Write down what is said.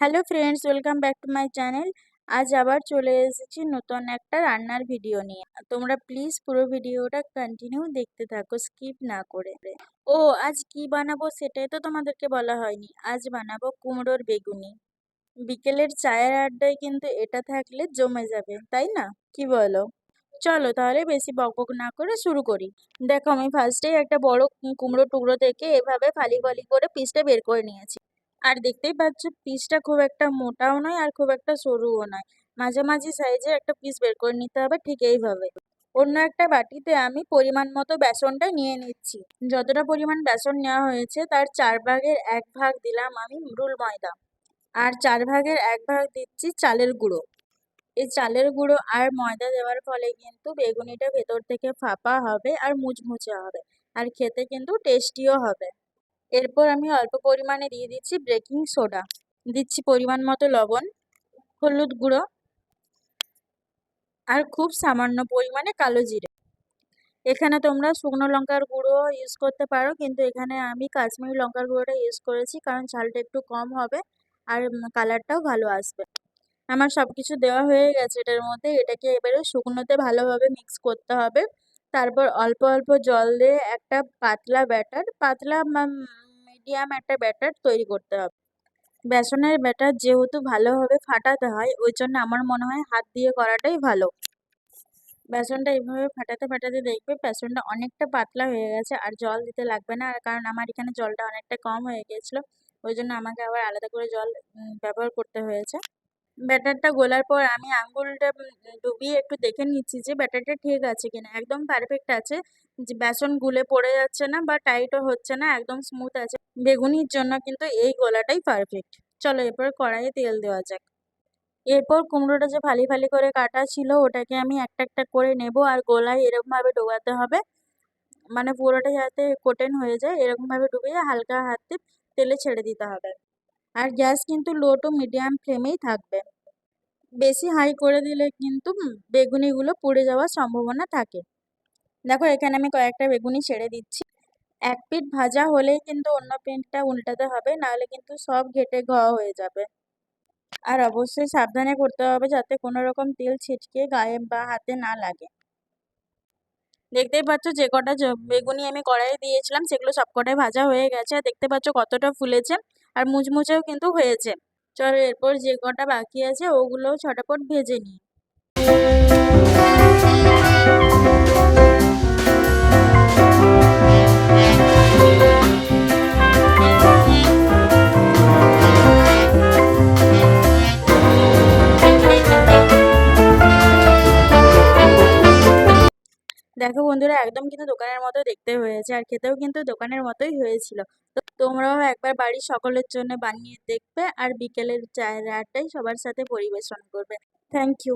Hello friends welcome back to my channel আজ আবার চলে এসেছি নতুন একটা রান্নার ভিডিও নিয়ে। তোমরা প্লিজ পুরো ভিডিওটা কন্টিনিউ দেখতে থাকো স্কিপ না করে। ও, আজ কি বানাবো সেটাই তো তোমাদেরকে বলা হয়নি। আজ বানাবো কুমড়োর বেগুনি। বিকেলের চায়ের আড্ডায় কিন্তু এটা থাকলে জমে যাবে, তাই না? কি বলো? চলো তাহলে বেশি বকবক না করে শুরু করি। দেখো আমি ফার্স্টেই একটা বড় কুমড়ো টুকরো থেকে এভাবে ফালি ফালি করে পিসটা বের করে নিয়েছি। আর দেখতেই পাচ্ছ পিসটা খুব একটা মোটাও নয় আর খুব একটা সরুও নয়। মাঝামাঝি সাইজের একটা পিস বের করে নিতে হবে ঠিক এইভাবে। অন্য একটা বাটিতে আমি পরিমাণ মতো বেসনটা নিয়ে নিচ্ছি। যতটা পরিমাণ বেসন নেওয়া হয়েছে তার চার ভাগের এক ভাগ দিলাম আমি রুল ময়দা। আর চার ভাগের এক ভাগ দিচ্ছি চালের গুঁড়ো। এই চালের গুঁড়ো আর ময়দা দেওয়ার ফলে কিন্তু বেগুনিটা ভেতর থেকে ফাঁপা হবে আর মুচমুচে হবে। আর খেতে কিন্তু টেস্টিও হবে। এরপর আমি অল্প পরিমাণে দিয়ে দিচ্ছি বেকিং সোডা দিচ্ছি পরিমাণ মতো লবণ, হলুদ গুঁড়ো আর খুব সামান্য পরিমাণে কালো জিরে। এখানে তোমরা শুকনো লঙ্কার গুঁড়ো ইউজ করতে পারো, কিন্তু এখানে আমি কাশ্মীরি লঙ্কার গুঁড়োটা ইউজ করেছি কারণ ঝালটা একটু কম হবে আর কালারটাও ভালো আসবে। আমার সব কিছু দেওয়া হয়ে গেছে এটার মধ্যে, এটাকে এবারে শুকনোতে ভালোভাবে মিক্স করতে হবে। তারপর অল্প অল্প জল দিয়ে একটা পাতলা ব্যাটার পাতলা মিডিয়াম একটা ব্যাটার তৈরি করতে হবে। বেসনের ব্যাটার যেহেতু ভালোভাবে ফাটাতে হয়, ওই জন্য আমার মনে হয় হাত দিয়ে করাটাই ভালো। বেসনটা এইভাবে ফাটাতে ফাটাতে দেখবে বেসনটা অনেকটা পাতলা হয়ে গেছে, আর জল দিতে লাগবে না, আর কারণ আমার এখানে জলটা অনেকটা কম হয়ে গিয়েছিল, ওই জন্য আমাকে আবার আলাদা করে জল ব্যবহার করতে হয়েছে। ব্যাটারটা গোলার পর আমি আঙ্গুলটা ডুবিয়ে একটু দেখে নিচ্ছি যে ব্যাটারটা ঠিক আছে কিনা। একদম পারফেক্ট আছে, যে বেসন গুলে পড়ে যাচ্ছে না বা টাইটও হচ্ছে না, একদম স্মুথ আছে বেগুনির জন্য কিন্তু এই গোলাটাই পারফেক্ট চলো এরপর কড়াইয়ে তেল দেওয়া যাক। এরপর কুমড়োটা যে ফালি ফালি করে কাটা ছিল, ওটাকে আমি একটা একটা করে নেব আর গোলায় এরকমভাবে ডোবাতে হবে। মানে পুরোটা যাতে কোটেন হয়ে যায়, এরকমভাবে ডুবিয়ে হালকা হাতে তেলে ছেড়ে দিতে হবে। আর গ্যাস কিন্তু লো টু মিডিয়াম ফ্লেমেই থাকবে। বেশি হাই করে দিলে কিন্তু বেগুনিগুলো পুড়ে যাওয়ার সম্ভাবনা থাকে। দেখো এখানে আমি কয়েকটা বেগুনি ছেড়ে দিচ্ছি। এক পিঠ ভাজা হলেই কিন্তু অন্য পিঠটা উল্টাতে হবে, নাহলে কিন্তু সব ঘেটে ঘ হয়ে যাবে। আর অবশ্যই সাবধানে করতে হবে যাতে কোনো রকম তেল ছিটকে গায়ে বা হাতে না লাগে। দেখতেই পাচ্ছ যে কটা বেগুনি আমি কড়াইয়ে দিয়েছিলাম, সেগুলো সবকটাই ভাজা হয়ে গেছে। আর দেখতে পাচ্ছ কতটা ফুলেছে আর মুচমুচেও কিন্তু হয়েছে। চলো এরপর যে কটা বাকি আছে ওগুলো ছটাপট ভেজে নিই। দেখো বন্ধুরা, একদম কিন্তু দোকানের মতো দেখতে হয়েছে আর খেতেও কিন্তু দোকানের মতোই হয়েছিল। তো তোমরাও একবার বাড়ির সকলের জন্য বানিয়ে দেখবে আর বিকেলের চায়ের আড্ডায় সবার সাথে পরিবেশন করবে। Thank you